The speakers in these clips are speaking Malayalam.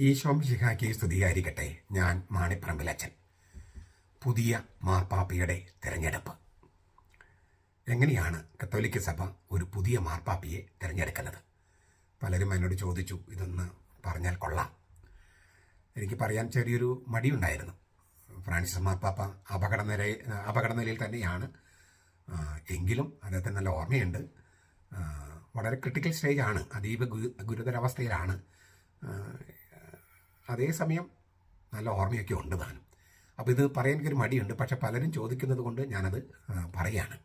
ഈശോം ശിഹാക്കി സ്തുതിയായിരിക്കട്ടെ. ഞാൻ മാണിപ്പറമ്പിലച്ചൻ പുതിയ മാർപ്പാപ്പയുടെ തിരഞ്ഞെടുപ്പ്. എങ്ങനെയാണ് കത്തോലിക്ക സഭ ഒരു പുതിയ മാർപ്പാപ്പയെ തിരഞ്ഞെടുക്കുന്നത്? പലരും എന്നോട് ചോദിച്ചു ഇതൊന്ന് പറഞ്ഞാൽ കൊള്ളാം. എനിക്ക് പറയാൻ ചെറിയൊരു മടിയുണ്ടായിരുന്നു. ഫ്രാൻസിസ് മാർപ്പാപ്പ അപകട നില അപകട നിലയിൽ തന്നെയാണ്. എങ്കിലും അദ്ദേഹത്തിന് നല്ല ഓർമ്മയുണ്ട്. വളരെ ക്രിട്ടിക്കൽ സ്റ്റേജാണ് അതീവ ഗുരുതരാവസ്ഥയിലാണ്. അതേസമയം നല്ല ഓർമ്മയൊക്കെ ഉണ്ട് താനും. അപ്പോൾ ഇത് പറയാൻ എനിക്കൊരു മടിയുണ്ട്. പക്ഷെ പലരും ചോദിക്കുന്നത് കൊണ്ട് ഞാനത് പറയാണ്.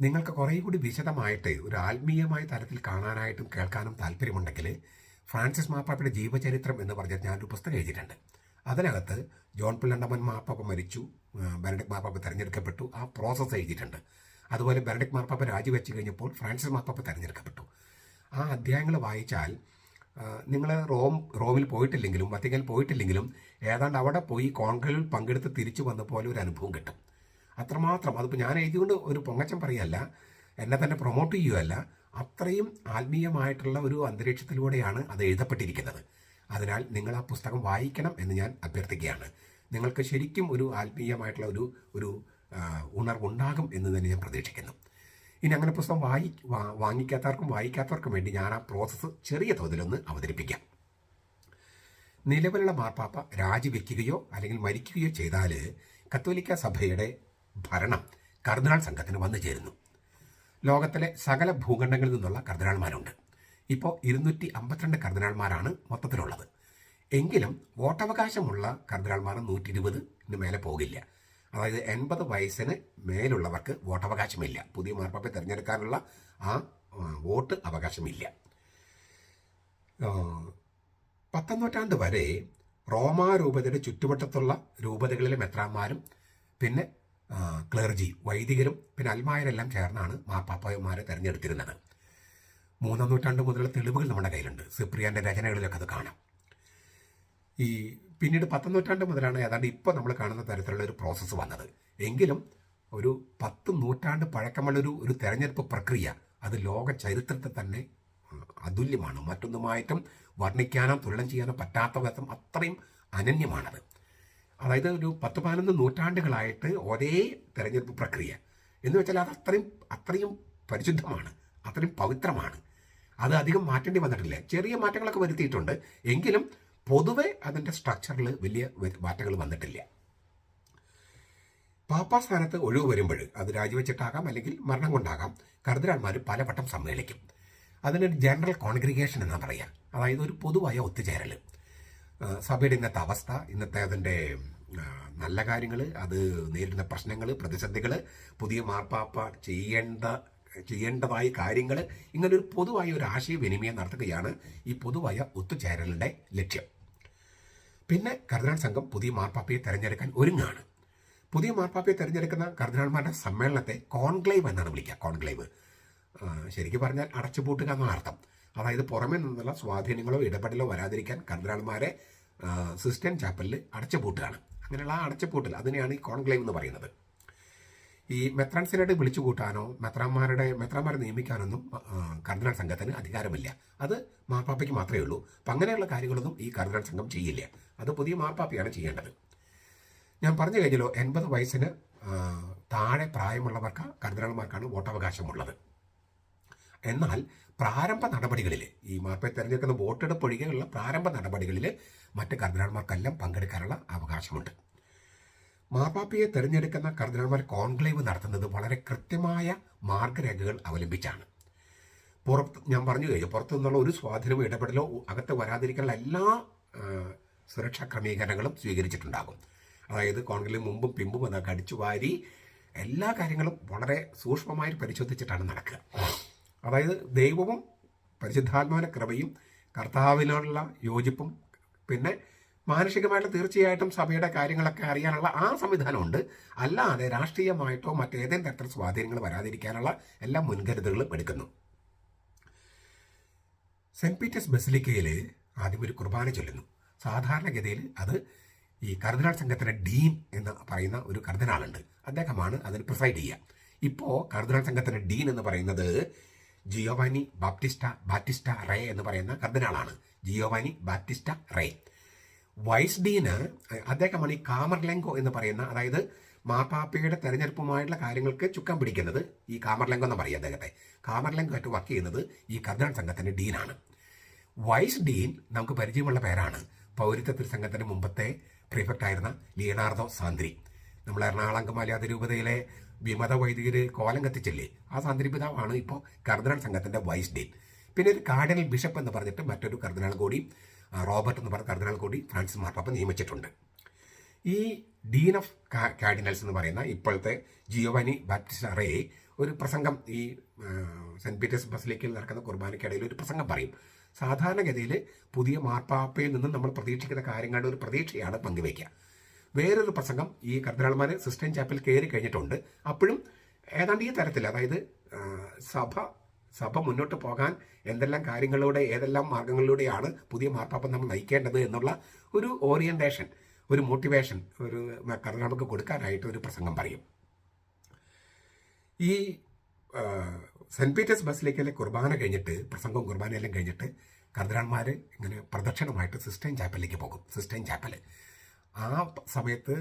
നിങ്ങൾക്ക് കുറേ കൂടി വിശദമായിട്ട് ഒരു ആത്മീയമായ തലത്തിൽ കാണാനായിട്ടും കേൾക്കാനും താല്പര്യമുണ്ടെങ്കിൽ ഫ്രാൻസിസ് മാപ്പാപ്പയുടെ ജീവചരിത്രം എന്ന് പറഞ്ഞാൽ ഞാനൊരു പുസ്തകം എഴുതിയിട്ടുണ്ട്. അതിനകത്ത് ജോൺ പിള്ളണ്ടമ്മൻ മാപ്പാപ്പ മരിച്ചു. ബെനഡിക് മാപ്പാപ്പ തിരഞ്ഞെടുക്കപ്പെട്ടു. ആ പ്രോസസ്സ് എഴുതിയിട്ടുണ്ട്. അതുപോലെ ബെനഡിക് മാപ്പാപ്പ രാജിവെച്ച് കഴിഞ്ഞപ്പോൾ ഫ്രാൻസിസ് മാപ്പാപ്പ തിരഞ്ഞെടുക്കപ്പെട്ടു. ആ അധ്യായങ്ങൾ വായിച്ചാൽ നിങ്ങൾ റോം റോമിൽ പോയിട്ടില്ലെങ്കിലും വത്തിക്കാൻ പോയിട്ടില്ലെങ്കിലും ഏതാണ്ട് അവിടെ പോയി കോൺക്ലേവിൽ പങ്കെടുത്ത് തിരിച്ചു വന്ന പോലെ ഒരു അനുഭവം കിട്ടും. അത്രമാത്രം. അതിപ്പോൾ ഞാൻ എഴുതിക്കൊണ്ട് ഒരു പൊങ്ങച്ചം പറയല്ല എന്നെ തന്നെ പ്രൊമോട്ട് ചെയ്യുകയല്ല അത്രയും ആത്മീയമായിട്ടുള്ള ഒരു അന്തരീക്ഷത്തിലൂടെയാണ് അത് എഴുതപ്പെട്ടിരിക്കുന്നത്. അതിനാൽ നിങ്ങൾ ആ പുസ്തകം വായിക്കണം എന്ന് ഞാൻ അഭ്യർത്ഥിക്കുകയാണ്. നിങ്ങൾക്ക് ശരിക്കും ഒരു ആത്മീയമായിട്ടുള്ള ഒരു ഒരു ഉണർവുണ്ടാകും എന്ന് തന്നെ ഞാൻ പ്രതീക്ഷിക്കുന്നു. ഇനി അങ്ങനെ പുസ്തകം വായി വാങ്ങിക്കാത്തവർക്കും വായിക്കാത്തവർക്കും വേണ്ടി ഞാൻ ആ പ്രോസസ്സ് ചെറിയ തോതിലൊന്ന് അവതരിപ്പിക്കാം. നിലവിലുള്ള മാർപ്പാപ്പ രാജിവെക്കുകയോ അല്ലെങ്കിൽ മരിക്കുകയോ ചെയ്താൽ കത്തോലിക്ക സഭയുടെ ഭരണം കർദിനാൾ സംഘത്തിന് വന്നു ചേരുന്നു. ലോകത്തിലെ സകല ഭൂഖണ്ഡങ്ങളിൽ നിന്നുള്ള കർദിനാൾമാരുണ്ട് ഇപ്പോൾ ഇരുന്നൂറ്റി അമ്പത്തിരണ്ട് കർദിനാൾമാരാണ് മൊത്തത്തിലുള്ളത്. എങ്കിലും വോട്ടവകാശമുള്ള കർദിനാൾമാർ നൂറ്റി ഇരുപതിന് മേലെ പോകില്ല. അതായത് എൺപത് വയസ്സിന് മേലുള്ളവർക്ക് വോട്ടവകാശമില്ല. പുതിയ മാർപ്പാപ്പയെ തിരഞ്ഞെടുക്കാനുള്ള ആ വോട്ട് അവകാശമില്ല. പത്താം നൂറ്റാണ്ട് വരെ റോമാ രൂപതയുടെ ചുറ്റുവട്ടത്തുള്ള രൂപതകളിലെ മെത്രാന്മാരും പിന്നെ ക്ലർജി വൈദികരും പിന്നെ അൽമായരെല്ലാം ചേർന്നാണ് മാപ്പാപ്പന്മാരെ തിരഞ്ഞെടുത്തിരുന്നത്. മൂന്നാം നൂറ്റാണ്ട് മുതലുള്ള തെളിവുകൾ നമ്മുടെ കയ്യിലുണ്ട്. സിപ്രിയാന്റെ രചനകളിലൊക്കെ അത് കാണാം. ഈ പിന്നീട് പത്താം നൂറ്റാണ്ട് മുതലാണ് ഏതാണ്ട് ഇപ്പോൾ നമ്മൾ കാണുന്ന തരത്തിലുള്ള ഒരു പ്രോസസ്സ് വന്നത്. എങ്കിലും ഒരു പത്ത് നൂറ്റാണ്ട് പഴക്കമുള്ളൊരു ഒരു തെരഞ്ഞെടുപ്പ് പ്രക്രിയ അത് ലോക ചരിത്രത്തെ തന്നെ അതുല്യമാണ്. മറ്റൊന്നുമായിട്ടും വർണിക്കാനോ തുലനം ചെയ്യാനോ പറ്റാത്ത വിധം അത്രയും അനന്യമാണത്. അതായത് ഒരു പത്ത് പതിനൊന്ന് നൂറ്റാണ്ടുകളായിട്ട് ഒരേ തെരഞ്ഞെടുപ്പ് പ്രക്രിയ. എന്ന് വെച്ചാൽ അത് അത്രയും അത്രയും പരിശുദ്ധമാണ് അത്രയും പവിത്രമാണ്. അത് അധികം മാറ്റേണ്ടി വന്നിട്ടില്ല. ചെറിയ മാറ്റങ്ങളൊക്കെ വരുത്തിയിട്ടുണ്ട്. എങ്കിലും പൊതുവെ അതിന്റെ സ്ട്രക്ചറിൽ വലിയ മാറ്റങ്ങൾ വന്നിട്ടില്ല. പാപ്പാ സ്ഥാനത്ത് ഒഴിവ് വരുമ്പോൾ അത് രാജിവെച്ചിട്ടാകാം അല്ലെങ്കിൽ മരണം കൊണ്ടാകാം. കർദിനാൾമാർ പലവട്ടം സമ്മേളിക്കും. അതിനൊരു ജനറൽ കോൺഗ്രിഗേഷൻ എന്നാ പറയുക അതായത് ഒരു പൊതുവായ ഒത്തുചേരൽ സഭയുടെ ഇന്നത്തെ അവസ്ഥ ഇന്നത്തെ അതിന്റെ നല്ല കാര്യങ്ങൾ അത് നേരിടുന്ന പ്രശ്നങ്ങൾ പ്രതിസന്ധികൾ പുതിയ മാർപ്പാപ്പ ചെയ്യേണ്ട ചെയ്യേണ്ടതായ കാര്യങ്ങൾ ഇങ്ങനൊരു പൊതുവായ ഒരു ആശയവിനിമയം നടത്തുകയാണ് ഈ പൊതുവായ ഒത്തുചേരലിന്റെ ലക്ഷ്യം. പിന്നെ കർദിനാൾ സംഘം പുതിയ മാർപ്പാപ്പയെ തെരഞ്ഞെടുക്കാൻ ഒരുങ്ങാണ്. പുതിയ മാർപ്പാപ്പയെ തിരഞ്ഞെടുക്കുന്ന കർദിനാൾമാരുടെ സമ്മേളനത്തെ കോൺക്ലേവ് എന്നാണ് വിളിക്കുക. കോൺക്ലേവ്. ശരിക്കും പറഞ്ഞാൽ അടച്ചുപൂട്ടുക എന്നുള്ള അർത്ഥം. അതായത് പുറമേ നിന്നുള്ള സ്വാധീനങ്ങളോ ഇടപെടലോ വരാതിരിക്കാൻ കർദിനാൾമാരെ സിസ്റ്റൻ ചാപ്പലിൽ അടച്ചുപൂട്ടുകയാണ്. അങ്ങനെയുള്ള ആ അടച്ചുപൂട്ടൽ അതിനെയാണ് ഈ കോൺക്ലേവ് എന്ന് പറയുന്നത്. ഈ മെത്രാൻ സിനഡ് വിളിച്ചു കൂട്ടാനോ മെത്രാന്മാരുടെ മെത്രാന്മാരെ നിയമിക്കാനൊന്നും കർദിനാൾ സംഘത്തിന് അധികാരമില്ല. അത് മാർപ്പാപ്പയ്ക്ക് മാത്രമേ ഉള്ളൂ. അപ്പം അങ്ങനെയുള്ള കാര്യങ്ങളൊന്നും ഈ കർദിനാൾ സംഘം ചെയ്യില്ല. അത് പുതിയ മാർപ്പാപ്പയാണ് ചെയ്യേണ്ടത്. ഞാൻ പറഞ്ഞു കഴിഞ്ഞല്ലോ എൺപത് വയസ്സിന് താഴെ പ്രായമുള്ളവർക്ക് കർദിനാൾമാർക്കാണ് വോട്ടവകാശമുള്ളത്. എന്നാൽ പ്രാരംഭ നടപടികളിൽ ഈ മാർപ്പയെ തിരഞ്ഞെടുക്കുന്ന വോട്ടെടുപ്പ് ഒഴികെയുള്ള പ്രാരംഭ നടപടികളിൽ മറ്റ് കർദിനാൾമാർക്കെല്ലാം പങ്കെടുക്കാനുള്ള അവകാശമുണ്ട്. മാർപ്പാപ്പയെ തിരഞ്ഞെടുക്കുന്ന കർദിനാൾമാർ കോൺക്ലേവ് നടത്തുന്നത് വളരെ കൃത്യമായ മാർഗരേഖകൾ അവലംബിച്ചാണ്. പുറത്ത് ഞാൻ പറഞ്ഞു കഴിഞ്ഞു പുറത്തു നിന്നുള്ള ഒരു സ്വാധീനമോ ഇടപെടലോ അകത്ത് വരാതിരിക്കാനുള്ള എല്ലാ സുരക്ഷാ ക്രമീകരണങ്ങളും സ്വീകരിച്ചിട്ടുണ്ടാകും. അതായത് കോൺക്ലേവ് മുമ്പും പിമ്പും എന്നൊക്കെ അടിച്ചു വാരി എല്ലാ കാര്യങ്ങളും വളരെ സൂക്ഷ്മമായി പരിശോധിച്ചിട്ടാണ് നടക്കുക. അതായത് ദൈവവും പരിശുദ്ധാത്മാവിന്റെ കൃപയും കർത്താവിനോടുള്ള യോജിപ്പും പിന്നെ മാനുഷികമായിട്ട് തീർച്ചയായിട്ടും സഭയുടെ കാര്യങ്ങളൊക്കെ അറിയാനുള്ള ആ സംവിധാനമുണ്ട്. അല്ലാതെ രാഷ്ട്രീയമായിട്ടോ മറ്റേതെങ്കിലും തരത്തിൽ സ്വാധീനങ്ങൾ വരാതിരിക്കാനുള്ള എല്ലാ മുൻകരുതലുകളും എടുക്കുന്നു. സെന്റ് പീറ്റേഴ്സ് ബസിലിക്കയിൽ ആദ്യം ഒരു കുർബാന ചൊല്ലുന്നു. സാധാരണഗതിയിൽ അത് ഈ കർദിനാൾ സംഘത്തിന്റെ ഡീൻ എന്ന് പറയുന്ന ഒരു കർദിനാളുണ്ട്. അദ്ദേഹമാണ് അതിന് പ്രിസൈഡ് ചെയ്യുക. ഇപ്പോൾ കർദിനാൾ സംഘത്തിന്റെ ഡീൻ എന്ന് പറയുന്നത് ജിയോവാനി ബാപ്റ്റിസ്റ്റ ബാറ്റിസ്റ്റ റേ എന്ന് പറയുന്ന കർദിനാളാണ്. Giovanni Battista Re. Vice dean അദ്ദേഹമാണ് ഈ കാമർലെങ്കോ എന്ന് പറയുന്ന അതായത് മാപ്പാപ്പയുടെ തെരഞ്ഞെടുപ്പുമായിട്ടുള്ള കാര്യങ്ങൾക്ക് ചുക്കാൻ പിടിക്കുന്നത് ഈ കാമർലെങ്കോ എന്ന് പറയും അദ്ദേഹത്തെ. കാമർലെങ്കോ ആയിട്ട് വർക്ക് ചെയ്യുന്നത് ഈ കർദിനാൾ സംഘത്തിന്റെ ഡീനാണ്. വൈസ് ഡീൻ നമുക്ക് പരിചയമുള്ള പേരാണ് പൗരത്വ സംഘത്തിന്റെ മുമ്പത്തെ പ്രിഫക്റ്റ് ആയിരുന്ന ലിയനാർദോ സാന്ദ്രി. നമ്മൾ എറണാകുളം അങ്കമാലി അതിരൂപതയിലെ വിമത വൈദികർ കോലം കത്തിച്ചില്ലേ? ആ സാന്ദ്രി പിതാവാണ് ഇപ്പോൾ കർദനാൾ സംഘത്തിന്റെ വൈസ് ഡീൻ. പിന്നെ ഒരു കാർഡിനൽ ബിഷപ്പ് എന്ന് പറഞ്ഞിട്ട് മറ്റൊരു കർദനാൾ കൂടി റോബർട്ട് എന്ന് പറഞ്ഞ കർദിനാൾ കൂടി ഫ്രാൻസിസ് മാർപ്പാപ്പ നിയമിച്ചിട്ടുണ്ട്. ഈ ഡീൻ ഓഫ് കാർഡിനൽസ് എന്ന് പറയുന്ന ഇപ്പോഴത്തെ ജിയോവാനി ബാപ്റ്റിസ്റ്റ് അറേ ഒരു പ്രസംഗം ഈ സെന്റ് പീറ്റേഴ്സ് ബസിലേക്കിൽ നടക്കുന്ന കുർബാനയ്ക്കിടയിൽ ഒരു പ്രസംഗം പറയും. സാധാരണഗതിയിൽ പുതിയ മാർപ്പാപ്പയിൽ നിന്നും നമ്മൾ പ്രതീക്ഷിക്കുന്ന കാര്യങ്ങളുടെ ഒരു പ്രതീക്ഷയാണ് പങ്കുവയ്ക്കുക. വേറൊരു പ്രസംഗം ഈ കർദിനാൾമാർ സിസ്റ്റൻ ചാപ്പിൽ കയറി കഴിഞ്ഞിട്ടുണ്ട്. അപ്പോഴും ഏതാണ്ട് ഈ തരത്തിൽ അതായത് സഭ സഭ മുന്നോട്ട് പോകാൻ എന്തെല്ലാം കാര്യങ്ങളിലൂടെ ഏതെല്ലാം മാർഗങ്ങളിലൂടെയാണ് പുതിയ മാർപ്പാപ്പ നമ്മൾ നയിക്കേണ്ടത് എന്നുള്ള ഒരു ഓറിയന്റേഷൻ ഒരു മോട്ടിവേഷൻ ഒരു കർദിനാൾക്ക് കൊടുക്കാനായിട്ട് ഒരു പ്രസംഗം പറയും. ഈ സെന്റ് പീറ്റേഴ്സ് ബസിലേക്കിലെ കുർബാന കഴിഞ്ഞിട്ട് പ്രസംഗവും കുർബാനയെല്ലാം കഴിഞ്ഞിട്ട് കർദിനാൾമാർ ഇങ്ങനെ പ്രദക്ഷിണമായിട്ട് സിസ്റ്റൈൻ ചാപ്പലിലേക്ക് പോകും. സിസ്റ്റൈൻ ചാപ്പൽ ആ സമയത്ത്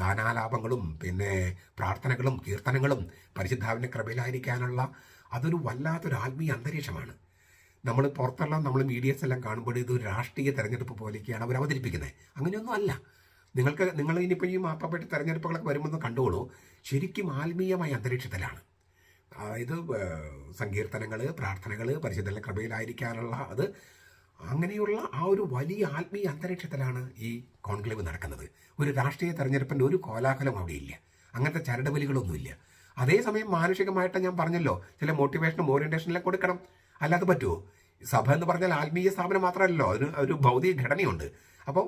ദാനാലാപങ്ങളും പിന്നെ പ്രാർത്ഥനകളും കീർത്തനങ്ങളും പരിശുദ്ധാവിന്റെ കൃപയിലായിരിക്കാനുള്ള അതൊരു വല്ലാത്തൊരു ആത്മീയ അന്തരീക്ഷമാണ്. നമ്മൾ പുറത്തെല്ലാം നമ്മൾ മീഡിയസ് എല്ലാം കാണുമ്പോൾ ഇതൊരു രാഷ്ട്രീയ തെരഞ്ഞെടുപ്പ് പോലെയൊക്കെയാണ് അവർ അവതരിപ്പിക്കുന്നത്. അങ്ങനെയൊന്നും അല്ല. നിങ്ങൾക്ക് നിങ്ങൾ ഇനിയിപ്പോൾ ഈ മാപ്പപ്പെട്ട തെരഞ്ഞെടുപ്പുകളൊക്കെ വരുമെന്ന് കണ്ടോളൂ. ശരിക്കും ആത്മീയമായ അന്തരീക്ഷത്തിലാണ്. അതായത് സങ്കീർത്തനങ്ങൾ പ്രാർത്ഥനകൾ പരിശുദ്ധ കൃപയിലായിരിക്കാനുള്ള അത് അങ്ങനെയുള്ള ആ ഒരു വലിയ ആത്മീയ അന്തരീക്ഷത്തിലാണ് ഈ കോൺക്ലേവ് നടക്കുന്നത്. ഒരു രാഷ്ട്രീയ തെരഞ്ഞെടുപ്പിന്റെ ഒരു കോലാഹലം അവിടെയില്ല അങ്ങനത്തെ ചരടുവലികളൊന്നുമില്ല അതേസമയം മാനുഷികമായിട്ട് ഞാൻ പറഞ്ഞല്ലോ ചില മോട്ടിവേഷനും ഓറിയന്റേഷനെല്ലാം കൊടുക്കണം. അല്ലാതെ പറ്റുമോ സഭ എന്ന് പറഞ്ഞാൽ ആത്മീയ സ്ഥാപനം മാത്രമല്ലല്ലോ അതിന് ഒരു ഭൗതിക ഘടനയുണ്ട്. അപ്പോൾ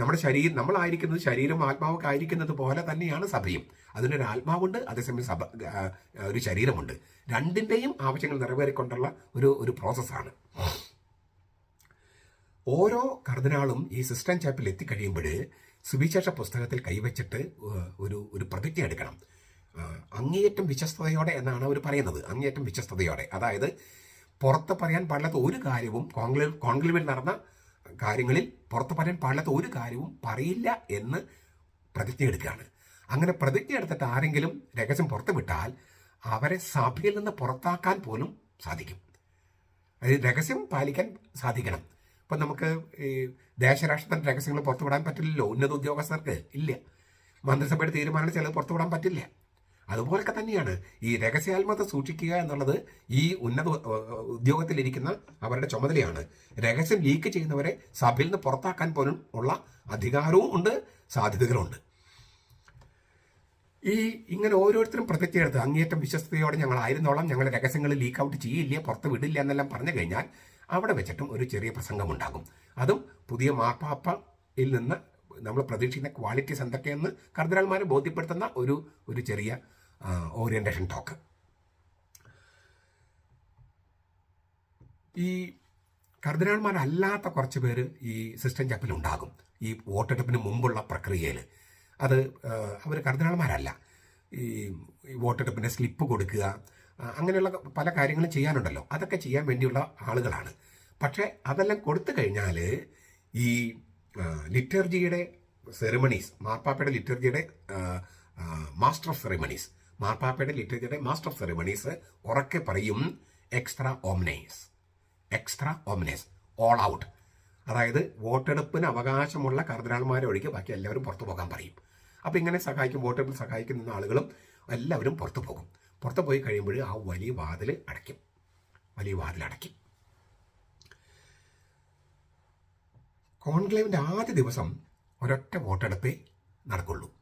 നമ്മുടെ ശരീരം നമ്മളായിരിക്കുന്നത് ശരീരം ആത്മാവൊക്കെ ആയിരിക്കുന്നത് പോലെ തന്നെയാണ് സഭയും. അതിനൊരു ആത്മാവുണ്ട് അതേസമയം സഭ ഒരു ശരീരമുണ്ട്. രണ്ടിന്റെയും ആവശ്യങ്ങൾ നിറവേറിക്കൊണ്ടുള്ള ഒരു ഒരു പ്രോസസ്സാണ് ഓരോ കർദിനാളും ഈ സിസ്റ്റം ചാപ്പിൽ എത്തിക്കഴിയുമ്പോൾ സുവിശേഷ പുസ്തകത്തിൽ കൈവച്ചിട്ട് ഒരു ഒരു പ്രതിജ്ഞ എടുക്കണം. അങ്ങേയറ്റം വിശ്വസ്തയോടെ എന്നാണ് അവർ പറയുന്നത്. അങ്ങേയറ്റം വിശ്വസ്തയോടെ അതായത് പുറത്ത് പറയാൻ പാടില്ലാത്ത ഒരു കാര്യവും കോൺക്ലേവ് കോൺക്ലേവിൽ നടന്ന കാര്യങ്ങളിൽ പുറത്ത് പറയാൻ പാടില്ലാത്ത ഒരു കാര്യവും പറയില്ല എന്ന് പ്രതിജ്ഞ എടുക്കുകയാണ്. അങ്ങനെ പ്രതിജ്ഞ എടുത്തിട്ട് ആരെങ്കിലും രഹസ്യം പുറത്തു വിട്ടാൽ അവരെ സഭയിൽ നിന്ന് പുറത്താക്കാൻ പോലും സാധിക്കും. അതായത് രഹസ്യം പാലിക്കാൻ സാധിക്കണം. ഇപ്പം നമുക്ക് ഈ ദേശരാഷ്ട്രത്തിന്റെ രഹസ്യങ്ങൾ പുറത്തുവിടാൻ പറ്റില്ലല്ലോ. ഉന്നത ഉദ്യോഗസ്ഥർക്ക് ഇല്ല. മന്ത്രിസഭയുടെ തീരുമാനം ചിലത് പുറത്തുവിടാൻ പറ്റില്ല. അതുപോലൊക്കെ തന്നെയാണ്. ഈ രഹസ്യാത്മത സൂക്ഷിക്കുക എന്നുള്ളത് ഈ ഉന്നത ഉദ്യോഗത്തിലിരിക്കുന്ന അവരുടെ ചുമതലയാണ്. രഹസ്യം ലീക്ക് ചെയ്യുന്നവരെ സഭയിൽ നിന്ന് പുറത്താക്കാൻ പോലും ഉള്ള അധികാരവും ഉണ്ട് സാധ്യതകളുണ്ട് ഈ ഇങ്ങനെ ഓരോരുത്തരും പ്രതിജ്ഞ എടുത്ത് അങ്ങേയറ്റം വിശ്വസ്തയോടെ ഞങ്ങൾ ആയിരുന്നോളം ഞങ്ങൾ രഹസ്യങ്ങൾ ലീക്ക് ഔട്ട് ചെയ്യില്ല പുറത്ത് വിടില്ല എന്നെല്ലാം പറഞ്ഞു കഴിഞ്ഞാൽ അവിടെ വെച്ചിട്ടും ഒരു ചെറിയ പ്രസംഗം ഉണ്ടാകും. അതും പുതിയ മാർപ്പാപ്പയിൽ നിന്ന് നമ്മൾ പ്രതീക്ഷിക്കുന്ന ക്വാളിറ്റീസ് എന്തൊക്കെയെന്ന് കർദിനാൾമാരെ ബോധ്യപ്പെടുത്തുന്ന ഒരു ഒരു ചെറിയ ഓറിയന്റേഷൻ ടോക്ക് ഈ കർദിനാൾമാരല്ലാത്ത കുറച്ച് പേര് ഈ സിസ്റ്റം ചപ്പിലുണ്ടാകും ഈ വോട്ടെടുപ്പിന് മുമ്പുള്ള പ്രക്രിയയിൽ അത് അവർ കർദിനാൾമാരല്ല. ഈ വോട്ടെടുപ്പിന്റെ സ്ലിപ്പ് കൊടുക്കുക അങ്ങനെയുള്ള പല കാര്യങ്ങളും ചെയ്യാനുണ്ടല്ലോ. അതൊക്കെ ചെയ്യാൻ വേണ്ടിയുള്ള ആളുകളാണ്. പക്ഷേ അതെല്ലാം കൊടുത്തു കഴിഞ്ഞാൽ ഈ ലിറ്റർജിയുടെ സെറിമണീസ് മാർപ്പാപ്പയുടെ ലിറ്റർജിയുടെ മാസ്റ്റർ ഓഫ് സെറിമണീസ് മാർപ്പാപ്പയുടെ ലിറ്ററേച്ചറുടെ മാസ്റ്റർ ഓഫ് സെറിമണീസ് ഉറക്കെ പറയും extra omnes extra omnes all out അതായത് വോട്ടെടുപ്പിന് അവകാശമുള്ള കർദിനാൾമാരെ ഒഴികെ ബാക്കി എല്ലാവരും പുറത്തു പോകാൻ പറയും. അപ്പോൾ ഇങ്ങനെ സഹായിക്കും വോട്ടെടുപ്പിൽ സഹായിക്കുന്ന ആളുകളും എല്ലാവരും പുറത്തു പോകും. പുറത്തു പോയി കഴിയുമ്പോൾ ആ വലിയ വാതിൽ അടയ്ക്കും. വലിയ വാതിൽ അടയ്ക്കും. കോൺക്ലേവിന്റെ ആദ്യ ദിവസം ഒരൊറ്റ വോട്ടെടുപ്പേ നടക്കുള്ളൂ.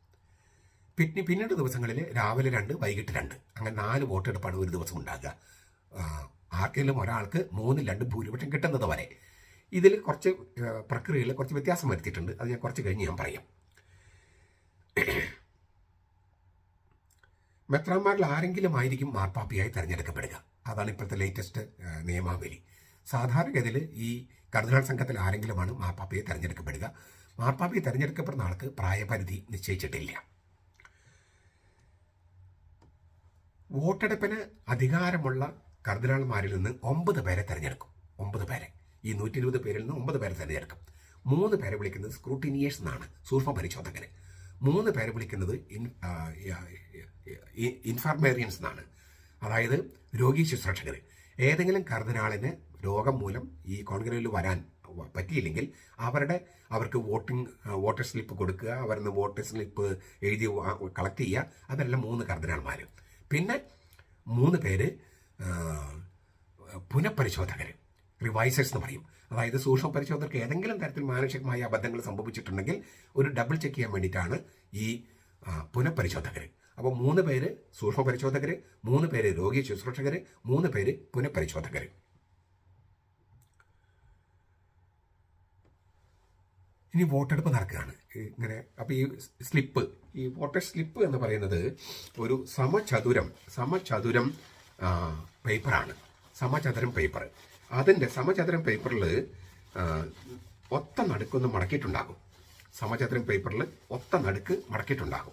പിന്നെ പിന്നീട് ദിവസങ്ങളിൽ രാവിലെ രണ്ട് വൈകിട്ട് രണ്ട്. അങ്ങനെ നാല് വോട്ടെടുപ്പാണ് ഒരു ദിവസം ഉണ്ടാകുക. ആർക്കെങ്കിലും ഒരാൾക്ക് മൂന്നിൽ രണ്ട് ഭൂരിപക്ഷം കിട്ടുന്നത് വരെ. ഇതിൽ കുറച്ച് പ്രക്രിയയിൽ കുറച്ച് വ്യത്യാസം വരുത്തിയിട്ടുണ്ട്. അത് ഞാൻ കുറച്ച് കഴിഞ്ഞ് ഞാൻ പറയാം. മെത്രാന്മാരിൽ ആരെങ്കിലും ആയിരിക്കും മാർപ്പാപ്പിയായി തിരഞ്ഞെടുക്കപ്പെടുക. അതാണ് ഇപ്പോഴത്തെ ലേറ്റസ്റ്റ് നിയമാവലി. സാധാരണഗതിയിൽ ഈ കർദിനാൾ സംഘത്തിൽ ആരെങ്കിലുമാണ് മാർപ്പാപ്പയെ തിരഞ്ഞെടുക്കപ്പെടുക. മാർപ്പാപ്പയെ തിരഞ്ഞെടുക്കപ്പെടുന്ന ആൾക്ക് പ്രായപരിധി നിശ്ചയിച്ചിട്ടില്ല. വോട്ടെടുപ്പിന് അധികാരമുള്ള കർദിനാൾമാരിൽ നിന്ന് ഒമ്പത് പേരെ തിരഞ്ഞെടുക്കും. ഒമ്പത് പേരെ. ഈ നൂറ്റി ഇരുപത് പേരിൽ നിന്ന് ഒമ്പത് പേരെ തിരഞ്ഞെടുക്കും. മൂന്ന് പേരെ വിളിക്കുന്നത് സ്ക്രൂട്ടിനിയേഴ്സ് എന്നാണ് സൂക്ഷ്മ പരിശോധകന് മൂന്ന് പേരെ വിളിക്കുന്നത് ഇൻ ഇൻഫർമേറിയൻസ് എന്നാണ്. അതായത് രോഗി ശുശ്രൂഷകർ ഏതെങ്കിലും കർദിനാളിന് രോഗം മൂലം ഈ കോൺഗ്രസിൽ വരാൻ പറ്റിയില്ലെങ്കിൽ അവരുടെ അവർക്ക് വോട്ടിംഗ് വോട്ടർ സ്ലിപ്പ് കൊടുക്കുക അവരുടെ വോട്ടർ സ്ലിപ്പ് എഴുതി കളക്ട് ചെയ്യുക. അതെല്ലാം മൂന്ന് കർദിനാൾമാർ പിന്നെ മൂന്ന് പേര് പുനഃപരിശോധകർ റിവൈസേഴ്സ് എന്ന് പറയും. അതായത് സൂക്ഷ്മ പരിശോധകർക്ക് ഏതെങ്കിലും തരത്തിൽ മാനസികമായ അബദ്ധങ്ങൾ സംഭവിച്ചിട്ടുണ്ടെങ്കിൽ ഒരു ഡബിൾ ചെക്ക് ചെയ്യാൻ വേണ്ടിയിട്ടാണ് ഈ പുനഃപരിശോധകർ അപ്പോൾ മൂന്ന് പേര് സൂക്ഷ്മ പരിശോധകർ മൂന്ന് പേര് രോഗി ശുശ്രൂഷകർ മൂന്ന് പേര് പുനഃപരിശോധകർ ഇനി വോട്ടെടുപ്പ് നടക്കുകയാണ്. ഇങ്ങനെ അപ്പോൾ ഈ സ്ലിപ്പ് ഈ വോട്ടർ സ്ലിപ്പ് എന്ന് പറയുന്നത് ഒരു സമചതുരം സമചതുരം പേപ്പറാണ്. സമചതുരം പേപ്പർ. അതിന്റെ സമചതുരം പേപ്പറിൽ ഒത്ത നടുക്കൊന്ന് മടക്കിയിട്ടുണ്ടാകും. സമചതുരം പേപ്പറിൽ ഒത്ത നടുക്ക് മടക്കിയിട്ടുണ്ടാകും.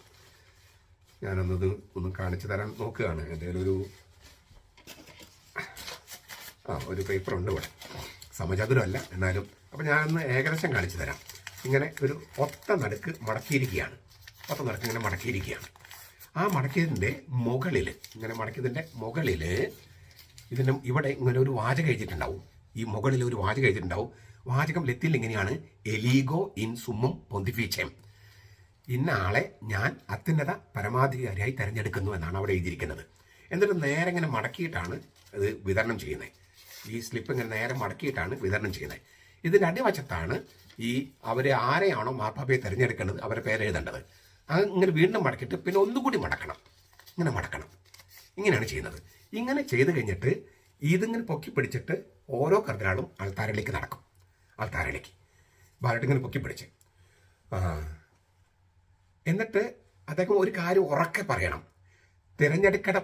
ഞാനൊന്നത് ഒന്ന് കാണിച്ചു തരാൻ നോക്കുകയാണ്. എന്റെ ഒരു ആ ഒരു പേപ്പർ ഉണ്ട് ഇവിടെ. സമചതുരമല്ല എന്നാലും. അപ്പം ഞാനൊന്ന് ഏകദേശം കാണിച്ചു തരാം. ഇങ്ങനെ ഒരു ഒത്ത നടുക്ക് മടക്കിയിരിക്കുകയാണ്. ഒത്ത നടുക്ക് ഇങ്ങനെ മടക്കിയിരിക്കുകയാണ്. ആ മടക്കിയതിന്റെ മുകളിൽ ഇങ്ങനെ മടക്കിയതിന്റെ മുകളിൽ ഇതിന് ഇവിടെ ഇങ്ങനെ ഒരു വാചകം എഴുതിയിട്ടുണ്ടാവും. ഈ മുകളിൽ ഒരു വാചകം എഴുതിയിട്ടുണ്ടാവും. വാചകം ലത്തിൽ ഇങ്ങനെയാണ്. എലീഗോ ഇൻ സുമ്മും പൊന്തിഫീച്ചയും ഇന്ന ആളെ ഞാൻ അത്യുന്നത പരമാധികാരിയായി തിരഞ്ഞെടുക്കുന്നു എന്നാണ് അവിടെ എഴുതിയിരിക്കുന്നത്. എന്നിട്ട് നേരെ ഇങ്ങനെ മടക്കിയിട്ടാണ് ഇത് വിതരണം ചെയ്യുന്നത്. ഈ സ്ലിപ്പ് ഇങ്ങനെ നേരെ മടക്കിയിട്ടാണ് വിതരണം ചെയ്യുന്നത്. ഇതിന്റെ അടിവശത്താണ് ഈ അവരെ ആരെയാണോ മാർപ്പാപ്പയെ തിരഞ്ഞെടുക്കേണ്ടത് അവരെ പേരെഴുതേണ്ടത്. അത് ഇങ്ങനെ വീണ്ടും മടക്കിയിട്ട് പിന്നെ ഒന്നുകൂടി മടക്കണം. ഇങ്ങനെ മടക്കണം. ഇങ്ങനെയാണ് ചെയ്യുന്നത്. ഇങ്ങനെ ചെയ്ത് കഴിഞ്ഞിട്ട് ഇതിങ്ങനെ പൊക്കി പിടിച്ചിട്ട് ഓരോ കർദിനാളും ആൾത്താരയിലേക്ക് നടക്കും. ആൾത്താരയിലേക്ക്. ബാലറ്റ് ഇങ്ങനെ പൊക്കി പിടിച്ച്. എന്നിട്ട് അദ്ദേഹം ഒരു കാര്യം ഉറക്കെ പറയണം. തിരഞ്ഞെടുക്കട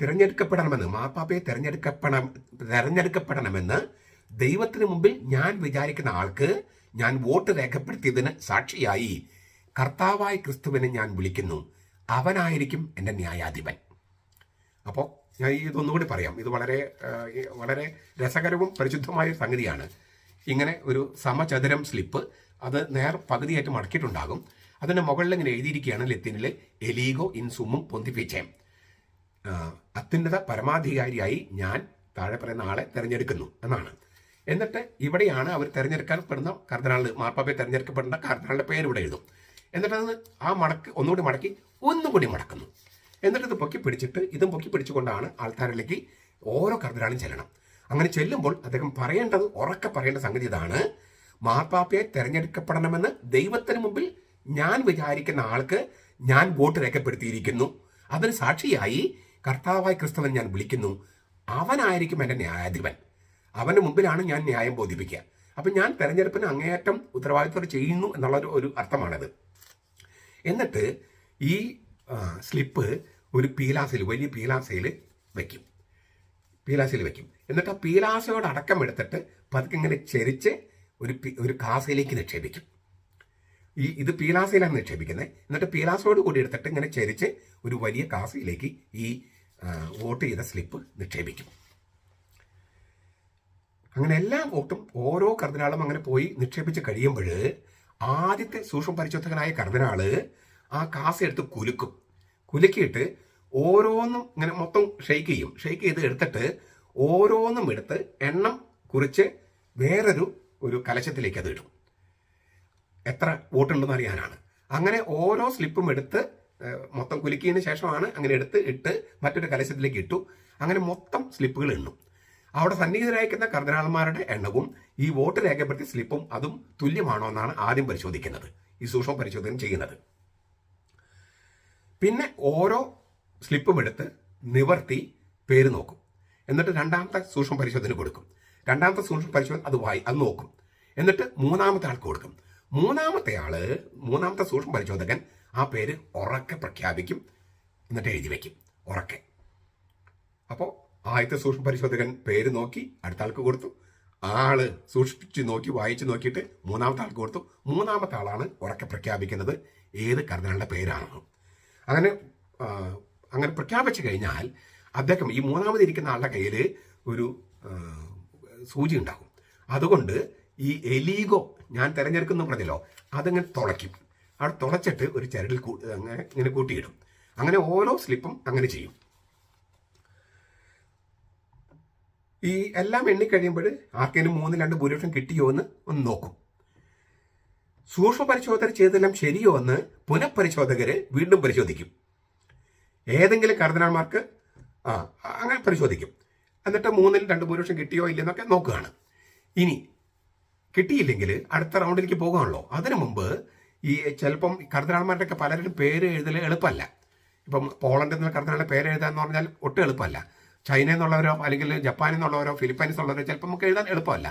തിരഞ്ഞെടുക്കപ്പെടണമെന്ന് മാപ്പാപ്പയെ തിരഞ്ഞെടുക്കപ്പെടണം തിരഞ്ഞെടുക്കപ്പെടണമെന്ന് ദൈവത്തിന് മുമ്പിൽ ഞാൻ വിചാരിക്കുന്ന ആൾക്ക് ഞാൻ വോട്ട് രേഖപ്പെടുത്തിയതിന് സാക്ഷിയായി. കർത്താവായ ക്രിസ്തുവിനെ ഞാൻ വിളിക്കുന്നു. അവനായിരിക്കും എന്റെ ന്യായാധിപൻ. അപ്പോൾ ഞാൻ ഇതൊന്നുകൂടി പറയാം. ഇത് വളരെ വളരെ രസകരവും പരിശുദ്ധമായ സംഗതിയാണ്. ഇങ്ങനെ ഒരു സമചതുരം സ്ലിപ്പ് അത് നേർ പകുതിയായിട്ട് മടക്കിയിട്ടുണ്ടാകും. അതിന്റെ മുകളിൽ ഇങ്ങനെ എഴുതിയിരിക്കുകയാണ് ലത്തീനിലെ എലീഗോ ഇൻ സുമ്മും പൊന്തിപ്പിച്ചേം അത്യുന്നത പരമാധികാരിയായി ഞാൻ താഴെ പറയുന്ന ആളെ തിരഞ്ഞെടുക്കുന്നു എന്നാണ്. എന്നിട്ട് ഇവിടെയാണ് അവർ തിരഞ്ഞെടുക്കപ്പെടുന്ന കർദിനാൾ മാർപ്പാപ്പയെ തിരഞ്ഞെടുക്കപ്പെടുന്ന കർദിനാളുടെ പേര് ഇവിടെ എഴുതും. എന്നിട്ട് ആ മടക്ക് ഒന്നുകൂടി മടക്കി ഒന്നും കൂടി മടക്കുന്നു. എന്നിട്ട് ഇത് പൊക്കി പിടിച്ചിട്ട് ഇതും പൊക്കി പിടിച്ചുകൊണ്ടാണ് ആൾക്കാരിലേക്ക് ഓരോ കർദിനാളും ചെല്ലണം. അങ്ങനെ ചെല്ലുമ്പോൾ അദ്ദേഹം പറയേണ്ടത് ഉറക്കെ പറയേണ്ട സംഗതി ഇതാണ്. മാർപ്പാപ്പയെ തിരഞ്ഞെടുക്കപ്പെടണമെന്ന് ദൈവത്തിന് മുമ്പിൽ ഞാൻ വിചാരിക്കുന്ന ആൾക്ക് ഞാൻ വോട്ട് രേഖപ്പെടുത്തിയിരിക്കുന്നു. അതിന് സാക്ഷിയായി കർത്താവായ ക്രിസ്തുവൻ ഞാൻ വിളിക്കുന്നു. അവനായിരിക്കും എന്റെ ന്യായാധിപൻ. അവന്റെ മുമ്പിലാണ് ഞാൻ ന്യായം ബോധിപ്പിക്കുക. അപ്പം ഞാൻ തെരഞ്ഞെടുപ്പിന് അങ്ങേയറ്റം ഉത്തരവാദിത്തം ചെയ്യുന്നു എന്നുള്ള ഒരു- അർത്ഥമാണത്. എന്നിട്ട് ഈ സ്ലിപ്പ് ഒരു പീലാസയിൽ വലിയ പീലാസയിൽ വയ്ക്കും പീലാസയിൽ വയ്ക്കും എന്നിട്ട് ആ പീലാസയോട് അടക്കം എടുത്തിട്ട് പതുക്കെ ഇങ്ങനെ ചെരിച്ച് ഒരു ഒരു കാസയിലേക്ക് നിക്ഷേപിക്കും. ഈ ഇത് പീലാസയിലാണ് നിക്ഷേപിക്കുന്നത്. എന്നിട്ട് പീലാസയോട് കൂടി എടുത്തിട്ട് ഇങ്ങനെ ചെരിച്ച് ഒരു വലിയ കാസയിലേക്ക് ഈ വോട്ട് ചെയ്ത സ്ലിപ്പ് നിക്ഷേപിക്കും. അങ്ങനെ എല്ലാ വോട്ടും ഓരോ കർദിനാളും അങ്ങനെ പോയി നിക്ഷേപിച്ച് കഴിയുമ്പോൾ ആദ്യത്തെ സൂക്ഷ്മ പരിശോധകനായ കർദിനാൾ ആ കാസ് എടുത്ത് കുലുക്കും. കുലുക്കിയിട്ട് ഓരോന്നും ഇങ്ങനെ മൊത്തം ഷെയ്ക്ക് ചെയ്യും. ഷെയ്ക്ക് ചെയ്ത് എടുത്തിട്ട് ഓരോന്നും എടുത്ത് എണ്ണം കുറിച്ച് വേറൊരു ഒരു കലശത്തിലേക്ക് അത് ഇടും. എത്ര വോട്ടുണ്ടെന്ന് അറിയാനാണ്. അങ്ങനെ ഓരോ സ്ലിപ്പും എടുത്ത് മൊത്തം കുലുക്കിയതിന് ശേഷമാണ് അങ്ങനെ എടുത്ത് ഇട്ട് മറ്റൊരു കലശത്തിലേക്ക് ഇട്ടു. അങ്ങനെ മൊത്തം സ്ലിപ്പുകൾ എണ്ണും. അവിടെ സന്നിഹിതരായിരിക്കുന്ന കർദിനാൾമാരുടെ എണ്ണവും ഈ വോട്ട് രേഖപ്പെടുത്തിയ സ്ലിപ്പും അതും തുല്യമാണോ എന്നാണ് ആദ്യം പരിശോധിക്കുന്നത്. ഈ സൂക്ഷ്മ പരിശോധന ചെയ്യുന്നത്. പിന്നെ ഓരോ സ്ലിപ്പും എടുത്ത് നിവർത്തി പേര് നോക്കും. എന്നിട്ട് രണ്ടാമത്തെ സൂക്ഷ്മ പരിശോധന കൊടുക്കും. രണ്ടാമത്തെ സൂക്ഷ്മ പരിശോധന അത് വായി അത് നോക്കും. എന്നിട്ട് മൂന്നാമത്തെ ആൾക്ക് കൊടുക്കും. മൂന്നാമത്തെ ആൾ മൂന്നാമത്തെ സൂക്ഷ്മ പരിശോധകൻ ആ പേര് ഉറക്കെ പ്രഖ്യാപിക്കും. എന്നിട്ട് എഴുതി വയ്ക്കും. ഉറക്കെ. അപ്പോൾ ആദ്യത്തെ സൂക്ഷ്മ പരിശോധകൻ പേര് നോക്കി അടുത്ത ആൾക്ക് കൊടുത്തു. ആൾ സൂക്ഷിച്ച് നോക്കി വായിച്ച് നോക്കിയിട്ട് മൂന്നാമത്തെ ആൾക്ക് കൊടുത്തു. മൂന്നാമത്തെ ആളാണ് ഉറക്കെ പ്രഖ്യാപിക്കുന്നത്. ഏത് കർദിനാളുടെ പേരാണെന്ന് അങ്ങനെ അങ്ങനെ പ്രഖ്യാപിച്ചു കഴിഞ്ഞാൽ അദ്ദേഹം ഈ മൂന്നാമത് ഇരിക്കുന്ന ആളുടെ കയ്യിൽ ഒരു സൂചി ഉണ്ടാകും. അതുകൊണ്ട് ഈ എലീഗോ ഞാൻ തിരഞ്ഞെടുക്കുന്നു പറഞ്ഞല്ലോ അതങ്ങനെ തുളയ്ക്കും. അവിടെ തുളച്ചിട്ട് ഒരു ചരടിൽ അങ്ങനെ ഇങ്ങനെ കൂട്ടിയിടും. അങ്ങനെ ഓരോ സ്ലിപ്പും അങ്ങനെ ചെയ്യും. ഈ എല്ലാം എണ്ണിക്കഴിയുമ്പോൾ ആർക്കെങ്കിലും മൂന്ന് രണ്ട് ഭൂരിപക്ഷം കിട്ടിയോ എന്ന് ഒന്ന് നോക്കും. സൂക്ഷ്മ പരിശോധന ചെയ്തെല്ലാം ശരിയോ എന്ന് പുനഃപരിശോധകര് വീണ്ടും പരിശോധിക്കും. ഏതെങ്കിലും കർദിനാൾമാർക്ക് ആ അങ്ങനെ പരിശോധിക്കും. എന്നിട്ട് മൂന്നിൽ രണ്ട് ഭൂരിപക്ഷം കിട്ടിയോ ഇല്ലെന്നൊക്കെ നോക്കുകയാണ്. ഇനി കിട്ടിയില്ലെങ്കിൽ അടുത്ത റൗണ്ടിലേക്ക് പോകുകയാണല്ലോ അതിനു മുമ്പ് ഈ ചിലപ്പം കർദിനാൾമാരുടെയൊക്കെ പലരും പേര് എഴുതൽ എളുപ്പമല്ല. ഇപ്പം പോളണ്ടിൽ നിന്ന് കർദിനാളുടെ പേര് എഴുതാന്ന് പറഞ്ഞാൽ ഒട്ടും എളുപ്പമല്ല. ചൈനയിൽ എന്നുള്ളവരോ അല്ലെങ്കിൽ ജപ്പാനിൽ നിന്നുള്ളവരോ ഫിലിപ്പൈൻസ് ഉള്ളവരോ ചിലപ്പോൾ നമുക്ക് എഴുതാൻ എളുപ്പമല്ല.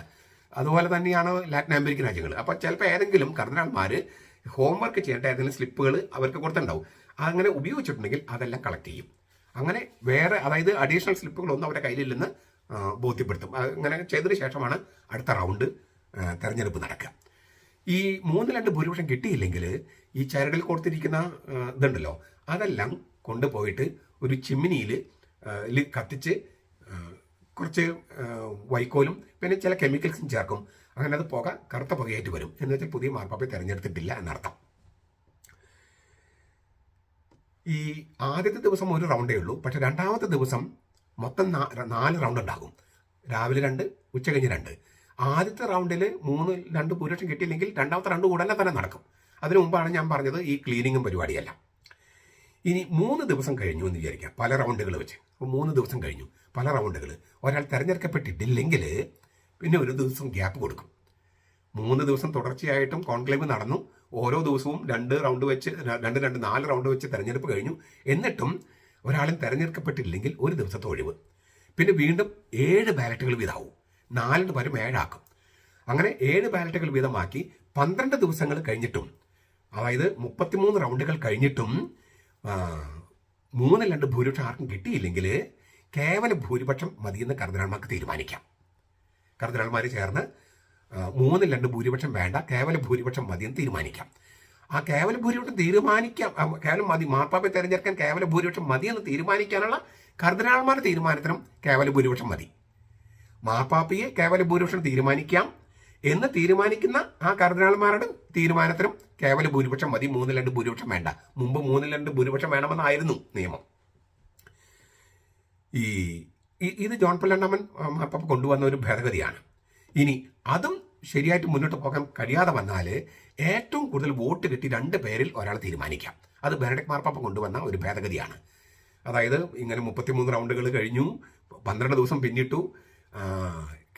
അതുപോലെ തന്നെയാണ് ലാറ്റിൻ അമേരിക്കൻ രാജ്യങ്ങൾ. അപ്പോൾ ചിലപ്പോൾ ഏതെങ്കിലും കർദിനാൾമാർ ഹോംവർക്ക് ചെയ്യേണ്ട ഏതെങ്കിലും സ്ലിപ്പുകൾ അവർക്ക് കൊടുത്തിട്ടുണ്ടാവും. അങ്ങനെ ഉപയോഗിച്ചിട്ടുണ്ടെങ്കിൽ അതെല്ലാം കളക്ട് ചെയ്യും. അങ്ങനെ വേറെ അതായത് അഡീഷണൽ സ്ലിപ്പുകളൊന്നും അവരുടെ കയ്യിലില്ലെന്ന് ബോധ്യപ്പെടുത്തും. അങ്ങനെ ചെയ്തതിന് ശേഷമാണ് അടുത്ത റൗണ്ട് തെരഞ്ഞെടുപ്പ് നടക്കുക. ഈ മൂന്ന് രണ്ട് ഭൂരിപക്ഷം കിട്ടിയില്ലെങ്കിൽ ഈ ചരടിൽ കൊടുത്തിരിക്കുന്ന ഇതുണ്ടല്ലോ അതെല്ലാം കൊണ്ടുപോയിട്ട് ഒരു ചിമ്മിനിയിൽ കത്തിച്ച് കുറച്ച് വൈക്കോലും പിന്നെ ചില കെമിക്കൽസും ചേർക്കും. അങ്ങനെ അത് പുക കറുത്ത പുകയായിട്ട് വരും. എന്ന് വെച്ചാൽ പുതിയ മാർപ്പാപ്പയെ തിരഞ്ഞെടുത്തിട്ടില്ല എന്നർത്ഥം. ഈ ആദ്യത്തെ ദിവസം ഒരു റൗണ്ടേ ഉള്ളൂ. പക്ഷെ രണ്ടാമത്തെ ദിവസം മൊത്തം നാല് റൗണ്ട് ഉണ്ടാകും. രാവിലെ രണ്ട് ഉച്ച കഴിഞ്ഞ് രണ്ട്. ആദ്യത്തെ റൗണ്ടിൽ മൂന്ന് രണ്ട് ഭൂരിപക്ഷം കിട്ടിയില്ലെങ്കിൽ രണ്ടാമത്തെ രണ്ട് ഉടനെ തന്നെ നടക്കും. അതിനു മുമ്പാണ് ഞാൻ പറഞ്ഞത് ഈ ക്ലീനിങ്ങും പരിപാടിയല്ല. ഇനി മൂന്ന് ദിവസം കഴിഞ്ഞു എന്ന് വിചാരിക്കാം പല റൗണ്ടുകൾ വെച്ച്. മൂന്ന് ദിവസം കഴിഞ്ഞു. പല റൗണ്ടുകൾ ഒരാൾ തിരഞ്ഞെടുക്കപ്പെട്ടിട്ടില്ലെങ്കിൽ പിന്നെ ഒരു ദിവസം ഗ്യാപ്പ് കൊടുക്കും. മൂന്ന് ദിവസം തുടർച്ചയായിട്ടും കോൺക്ലേവ് നടന്നു. ഓരോ ദിവസവും രണ്ട് റൗണ്ട് വെച്ച് രണ്ട് രണ്ട് നാല് റൗണ്ട് വെച്ച് തിരഞ്ഞെടുപ്പ് കഴിഞ്ഞു. എന്നിട്ടും ഒരാളും തിരഞ്ഞെടുക്കപ്പെട്ടില്ലെങ്കിൽ ഒരു ദിവസത്തെ ഒഴിവ്. പിന്നെ വീണ്ടും ഏഴ് ബാലറ്റുകൾ വീതാവും നാലിന് പരം ഏഴാക്കും. അങ്ങനെ ഏഴ് ബാലറ്റുകൾ വീതമാക്കി പന്ത്രണ്ട് ദിവസങ്ങൾ കഴിഞ്ഞിട്ടും അതായത് മുപ്പത്തിമൂന്ന് റൗണ്ടുകൾ കഴിഞ്ഞിട്ടും മൂന്നിൽ രണ്ട് ഭൂരിപക്ഷം ആർക്കും കിട്ടിയില്ലെങ്കിൽ കേവല ഭൂരിപക്ഷം മതിയെന്ന് കർദിനാൾമാർക്ക് തീരുമാനിക്കാം. കർദിനാൾമാർ ചേർന്ന് മൂന്നിൽ രണ്ട് ഭൂരിപക്ഷം വേണ്ട കേവല ഭൂരിപക്ഷം മതിയെന്ന് തീരുമാനിക്കാം. ആ കേവല ഭൂരിപക്ഷം തീരുമാനിക്കാം കേവലം മതി മാർപ്പാപ്പയെ തിരഞ്ഞെടുക്കാൻ കേവല ഭൂരിപക്ഷം മതിയെന്ന് തീരുമാനിക്കാനുള്ള കർദിനാൾമാരുടെ തീരുമാനത്തിനും കേവല ഭൂരിപക്ഷം മതി. മാർപ്പാപ്പയെ കേവല ഭൂരിപക്ഷം തീരുമാനിക്കാം എന്ന് തീരുമാനിക്കുന്ന ആ കർദിനാൾമാരുടെ തീരുമാനത്തിനും കേവല ഭൂരിപക്ഷം മതി മൂന്നിൽ രണ്ട് ഭൂരിപക്ഷം വേണ്ട. മുമ്പ് മൂന്നിൽ രണ്ട് ഭൂരിപക്ഷം വേണമെന്നായിരുന്നു നിയമം. ഈ ഇത് ജോൺ അപ്പം മാർപ്പാപ്പ കൊണ്ടുവന്ന ഒരു ഭേദഗതിയാണ്. ഇനി അതും ശരിയായിട്ട് മുന്നോട്ട് പോകാൻ കഴിയാതെ വന്നാൽ ഏറ്റവും കൂടുതൽ വോട്ട് കിട്ടി രണ്ട് പേരിൽ ഒരാൾ തീരുമാനിക്കാം. അത് ബെനഡിക് മാർപ്പാപ്പ കൊണ്ടുവന്ന ഒരു ഭേദഗതിയാണ്. അതായത് ഇങ്ങനെ മുപ്പത്തിമൂന്ന് റൗണ്ടുകൾ കഴിഞ്ഞു പന്ത്രണ്ട് ദിവസം പിന്നിട്ടു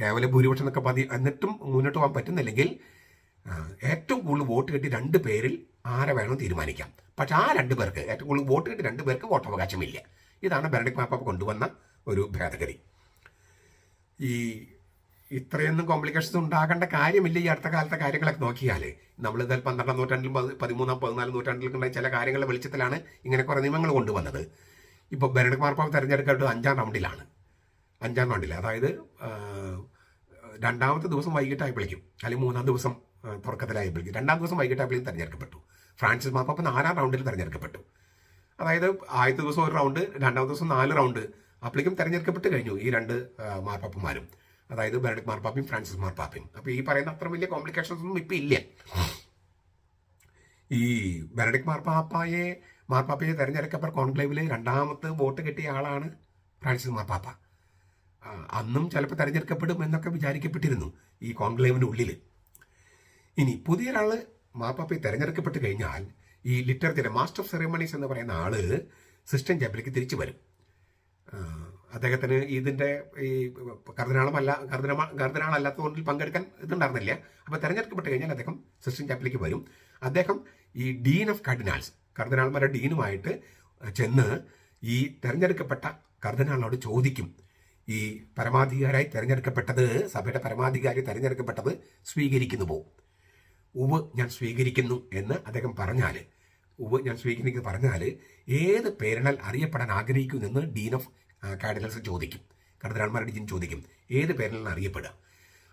കേവല ഭൂരിപക്ഷം എന്നൊക്കെ പതി എന്നിട്ടും മുന്നോട്ട് പോകാൻ പറ്റുന്നില്ലെങ്കിൽ ഏറ്റവും കൂടുതൽ വോട്ട് കിട്ടി രണ്ട് പേരിൽ ആരെ വേണം തീരുമാനിക്കാം. പക്ഷെ ആ രണ്ട് പേർക്ക് ഏറ്റവും കൂടുതൽ വോട്ട് കിട്ടി രണ്ട് പേർക്ക് വോട്ടവകാശമില്ല. ഇതാണ് ബെനഡിക് മാപ്പാപ്പ കൊണ്ടുവന്ന ഒരു ഭേദഗതി. ഈ ഇത്രയൊന്നും കോംപ്ലിക്കേഷൻസ് ഉണ്ടാകേണ്ട കാര്യമില്ല ഈ അടുത്ത കാലത്തെ കാര്യങ്ങളൊക്കെ നോക്കിയാൽ നമ്മൾ ഇതാൽ പന്ത്രണ്ടാം നൂറ്റാണ്ടിലും പതി- പതിമൂന്നാം പതിനാല് നൂറ്റാണ്ടിലും ചില കാര്യങ്ങളുടെ വെളിച്ചത്തിലാണ് ഇങ്ങനെ കുറേ നിയമങ്ങൾ കൊണ്ടുവന്നത്. ഇപ്പോൾ ബെനഡിക് മാർപ്പാവ് തിരഞ്ഞെടുക്കേണ്ടത് അഞ്ചാം റൗണ്ടിലാണ്. അഞ്ചാം റൗണ്ടിൽ അതായത് രണ്ടാമത്തെ ദിവസം വൈകിട്ടായപ്പോഴേക്കും അല്ലെങ്കിൽ മൂന്നാം ദിവസം തുറക്കത്തിലായപ്പോഴേക്കും രണ്ടാം ദിവസം വൈകിട്ടായപ്പോഴേക്കും തിരഞ്ഞെടുക്കപ്പെട്ടു. ഫ്രാൻസിസ് മാർപ്പാപ്പ നാലാം റൗണ്ടിൽ തിരഞ്ഞെടുക്കപ്പെട്ടു. അതായത് ആദ്യത്തെ ദിവസം ഒരു റൗണ്ട് രണ്ടാമത്തെ ദിവസം നാല് റൗണ്ട് അപ്പോഴേക്കും തിരഞ്ഞെടുക്കപ്പെട്ട് കഴിഞ്ഞു ഈ രണ്ട് മാർപ്പാപ്പന്മാരും. അതായത് ബെനഡിക് മാർപ്പാപ്പയും ഫ്രാൻസിസ് മാർപ്പാപ്പയും. അപ്പോൾ ഈ പറയുന്ന അത്ര വലിയ കോംപ്ലിക്കേഷൻസ് ഒന്നും ഇപ്പം ഇല്ല. ഈ ബെനഡിക് മാർപ്പാപ്പായെ മാർപ്പാപ്പയെ തിരഞ്ഞെടുക്കപ്പെട്ട കോൺക്ലേവിൽ രണ്ടാമത്തെ വോട്ട് കിട്ടിയ ആളാണ് ഫ്രാൻസിസ് മാർപ്പാപ്പ. അന്നും ചിലപ്പോൾ തെരഞ്ഞെടുക്കപ്പെടും എന്നൊക്കെ വിചാരിക്കപ്പെട്ടിരുന്നു ഈ കോൺക്ലേവിന്റെ ഉള്ളിൽ ഇനി പുതിയൊരാൾ മാപ്പാപ്പയെ തെരഞ്ഞെടുക്കപ്പെട്ട് കഴിഞ്ഞാൽ ഈ ലിറ്ററേച്ചർ മാസ്റ്റർ ഓഫ് സെറമണീസ് എന്ന് പറയുന്ന ആൾ സിസ്റ്റം ചാപ്പിലേക്ക് തിരിച്ചു വരും. അദ്ദേഹത്തിന് ഇതിന്റെ ഈ കർദിനാളമല്ല കർദിനാ കർദ്ദനാളല്ലാത്തതുകൊണ്ട് പങ്കെടുക്കാൻ ഇതുണ്ടായിരുന്നില്ല. അപ്പോൾ തെരഞ്ഞെടുക്കപ്പെട്ട് കഴിഞ്ഞാൽ അദ്ദേഹം സിസ്റ്റം ചാപ്പിലേക്ക് വരും. അദ്ദേഹം ഈ ഡീൻ ഓഫ് കർദിനാൾസ് കർദിനാൾമാരുടെ ഡീനുമായിട്ട് ചെന്ന് ഈ തിരഞ്ഞെടുക്കപ്പെട്ട കർദിനാളിനോട് ചോദിക്കും. ഈ പരമാധികാരായി തെരഞ്ഞെടുക്കപ്പെട്ടത് സഭയുടെ പരമാധികാരി തിരഞ്ഞെടുക്കപ്പെട്ടത് സ്വീകരിക്കുന്നു പോവും ഉവ് ഞാൻ സ്വീകരിക്കുന്നു എന്ന് അദ്ദേഹം പറഞ്ഞാൽ ഉവ് ഞാൻ സ്വീകരിക്കുന്നു പറഞ്ഞാൽ ഏത് പേരിനാൽ അറിയപ്പെടാൻ ആഗ്രഹിക്കുന്നു എന്ന് ഡീൻ ഓഫ് കാർഡിനൽസ് ചോദിക്കും. കർദിനാൾമാരുടെ ഡീൻ ചോദിക്കും ഏത് പേരിലാണ് അറിയപ്പെടുക?